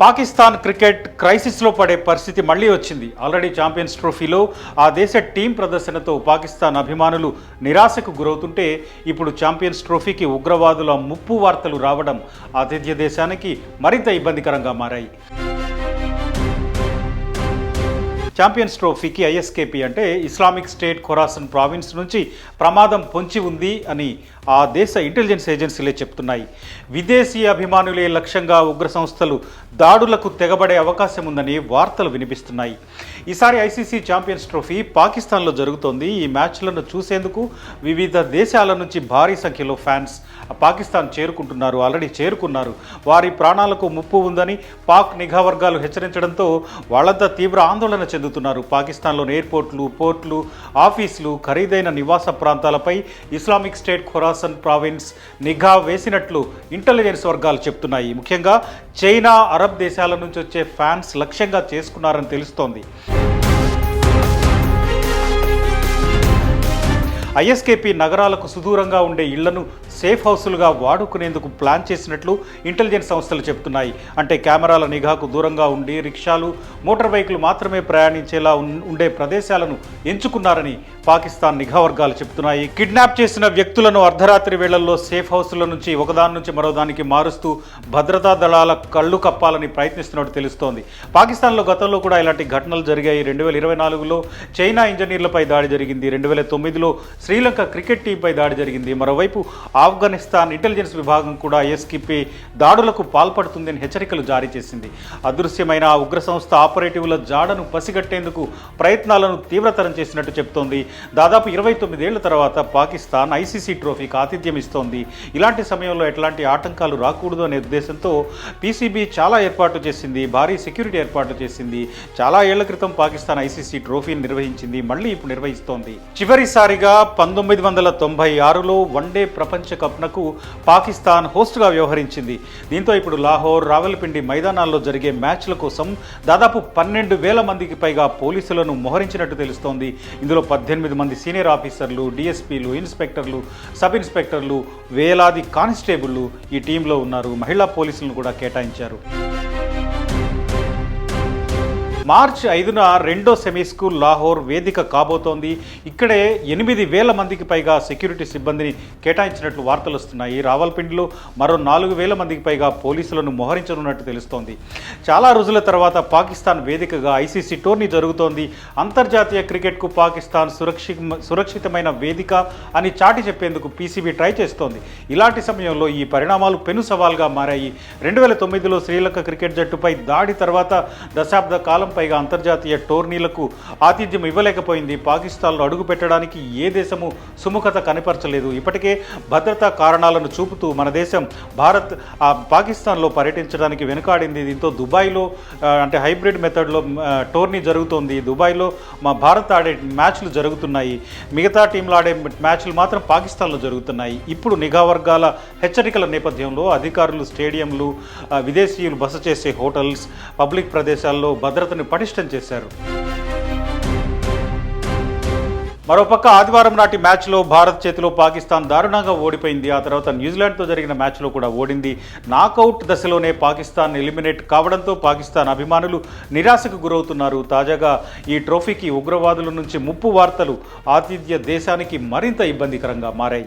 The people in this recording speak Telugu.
పాకిస్తాన్ క్రికెట్ క్రైసిస్లో పడే పరిస్థితి మళ్ళీ వచ్చింది. ఆల్రెడీ ఛాంపియన్స్ ట్రోఫీలో ఆ దేశ టీం ప్రదర్శనతో పాకిస్తాన్ అభిమానులు నిరాశకు గురవుతుంటే ఇప్పుడు ఛాంపియన్స్ ట్రోఫీకి ఉగ్రవాదుల ముప్పు వార్తలు రావడం ఆతిథ్య దేశానికి మరింత ఇబ్బందికరంగా మారాయి. ఛాంపియన్స్ ట్రోఫీకి ఐఎస్కేపీ అంటే ఇస్లామిక్ స్టేట్ ఖొరాసన్ ప్రావిన్స్ నుంచి ప్రమాదం పొంచి ఉంది అని ఆ దేశ ఇంటెలిజెన్స్ ఏజెన్సీలే చెప్తున్నాయి. విదేశీ అభిమానులే లక్ష్యంగా ఉగ్ర సంస్థలు దాడులకు తెగబడే అవకాశం ఉందని వార్తలు వినిపిస్తున్నాయి. ఈసారి ఐసీసీ ఛాంపియన్స్ ట్రోఫీ పాకిస్తాన్లో జరుగుతోంది. ఈ మ్యాచ్లను చూసేందుకు వివిధ దేశాల నుంచి భారీ సంఖ్యలో ఫ్యాన్స్ పాకిస్తాన్ చేరుకుంటున్నారు ఆల్రెడీ చేరుకున్నారు. వారి ప్రాణాలకు ముప్పు ఉందని పాక్ నిఘా వర్గాలు హెచ్చరించడంతో వాళ్ళంతా తీవ్ర ఆందోళన చెందుతున్నారు. పాకిస్తాన్లోని ఎయిర్పోర్ట్లు పోర్ట్లు ఆఫీసులు ఖరీదైన నివాస ప్రాంతాలపై ఇస్లామిక్ స్టేట్ ఖొరాసన్ ప్రావిన్స్ నిఘా వేసినట్లు ఇంటెలిజెన్స్ వర్గాలు చెప్తున్నాయి. ముఖ్యంగా చైనా అరబ్ దేశాల నుంచి వచ్చే ఫ్యాన్స్ లక్ష్యంగా చేసుకున్నారని తెలుస్తోంది. ఐఎస్కేపీ నగరాలకు సుదూరంగా ఉండే ఇళ్ళను సేఫ్ హౌస్లుగా వాడుకునేందుకు ప్లాన్ చేసినట్లు ఇంటెలిజెన్స్ సంస్థలు చెబుతున్నాయి. అంటే కెమెరాల నిఘాకు దూరంగా ఉండి రిక్షాలు మోటార్ బైకులు మాత్రమే ప్రయాణించేలా ఉన్- ఉండే ప్రదేశాలను ఎంచుకున్నారని పాకిస్తాన్ నిఘా వర్గాలు చెబుతున్నాయి. కిడ్నాప్ చేసిన వ్యక్తులను అర్ధరాత్రి వేళల్లో సేఫ్ హౌస్ల నుంచి ఒకదాని నుంచి మరో దానికి మారుస్తూ భద్రతా దళాల కళ్ళు కప్పాలని ప్రయత్నిస్తున్నట్టు తెలుస్తోంది. పాకిస్తాన్లో గతంలో కూడా ఇలాంటి ఘటనలు జరిగాయి. రెండు వేల ఇరవై నాలుగులో చైనా ఇంజనీర్లపై దాడి జరిగింది. రెండు వేల తొమ్మిదిలో శ్రీలంక క్రికెట్ టీంపై దాడి జరిగింది. మరోవైపు ఆఫ్ఘనిస్తాన్ ఇంటెలిజెన్స్ విభాగం కూడా ఎస్కిపి దాడులకు పాల్పడుతుందని హెచ్చరికలు జారీ చేసింది. అదృశ్యమైన ఆ ఉగ్ర సంస్థ ఆపరేటివ్ల జాడను పసిగట్టేందుకు ప్రయత్నాలను తీవ్రతరం చేసినట్టు చెప్తోంది. దాదాపు ఇరవై తొమ్మిదేళ్ళ తర్వాత పాకిస్తాన్ ఐసీసీ ట్రోఫీకి ఆతిథ్యం ఇస్తోంది. ఇలాంటి సమయంలో ఎట్లాంటి ఆటంకాలు రాకూడదు అనే ఉద్దేశంతో పీసీబీ చాలా ఏర్పాటు చేసింది. భారీ సెక్యూరిటీ ఏర్పాటు చేసింది. చాలా ఏళ్ళ క్రితం పాకిస్తాన్ ఐసీసీ ట్రోఫీని నిర్వహించింది. మళ్ళీ ఇప్పుడు నిర్వహిస్తోంది. చివరిసారిగా పంతొమ్మిది వందల తొంభై ఆరులో వన్డే ప్రపంచ కప్నకు పాకిస్తాన్ హోస్ట్గా వ్యవహరించింది. దీంతో ఇప్పుడు లాహోర్ రావల్పిండి మైదానాల్లో జరిగే మ్యాచ్ల కోసం దాదాపు పన్నెండు వేల మందికి పైగా పోలీసులను మోహరించినట్టు తెలుస్తోంది. ఇందులో పద్దెనిమిది మంది సీనియర్ ఆఫీసర్లు డిఎస్పీలు ఇన్స్పెక్టర్లు సబ్ ఇన్స్పెక్టర్లు వేలాది కానిస్టేబుళ్ళు ఈ టీంలో ఉన్నారు. మహిళా పోలీసులను కూడా కేటాయించారు. మార్చి ఐదున రెండో సెమీస్కు లాహోర్ వేదిక కాబోతోంది. ఇక్కడే ఎనిమిది వేల మందికి పైగా సెక్యూరిటీ సిబ్బందిని కేటాయించినట్లు వార్తలు వస్తున్నాయి. రావల్పిండిలో మరో నాలుగు వేల మందికి పైగా పోలీసులను మోహరించనున్నట్టు తెలుస్తోంది. చాలా రోజుల తర్వాత పాకిస్తాన్ వేదికగా ఐసీసీ టోర్నీ జరుగుతోంది. అంతర్జాతీయ క్రికెట్కు పాకిస్తాన్ సురక్షి సురక్షితమైన వేదిక అని చాటి చెప్పేందుకు పీసీబీ ట్రై చేస్తోంది. ఇలాంటి సమయంలో ఈ పరిణామాలు పెను సవాల్గా మారాయి. రెండు వేల తొమ్మిదిలో శ్రీలంక క్రికెట్ జట్టుపై దాడి తర్వాత దశాబ్ద కాలం పైగా అంతర్జాతీయ టోర్నీలకు ఆతిథ్యం ఇవ్వలేకపోయింది. పాకిస్తాన్లో అడుగు పెట్టడానికి ఏ దేశము సుముఖత కనపరచలేదు. ఇప్పటికే భద్రతా కారణాలను చూపుతూ మన దేశం భారత్ ఆ పాకిస్తాన్లో పర్యటించడానికి వెనుకాడింది. దీంతో దుబాయ్లో అంటే హైబ్రిడ్ మెథడ్లో టోర్నీ జరుగుతోంది. దుబాయ్లో మా భారత్ ఆడే మ్యాచ్లు జరుగుతున్నాయి. మిగతా టీంలు ఆడే మ్యాచ్లు మాత్రం పాకిస్తాన్లో జరుగుతున్నాయి. ఇప్పుడు నిఘా వర్గాల హెచ్చరికల నేపథ్యంలో అధికారులు స్టేడియంలు విదేశీయులు బస చేసే హోటల్స్ పబ్లిక్ ప్రదేశాల్లో భద్రతను పటిష్టం చేశారు. మరోపక్క ఆదివారం నాటి మ్యాచ్లో భారత్ చేతిలో పాకిస్తాన్ దారుణంగా ఓడిపోయింది. ఆ తర్వాత న్యూజిలాండ్తో జరిగిన మ్యాచ్లో కూడా ఓడింది. నాకౌట్ దశలోనే పాకిస్తాన్ ఎలిమినేట్ కావడంతో పాకిస్తాన్ అభిమానులు నిరాశకు గురవుతున్నారు. తాజాగా ఈ ట్రోఫీకి ఉగ్రవాదుల నుంచి ముప్పు వార్తలు ఆతిథ్య దేశానికి మరింత ఇబ్బందికరంగా మారాయి.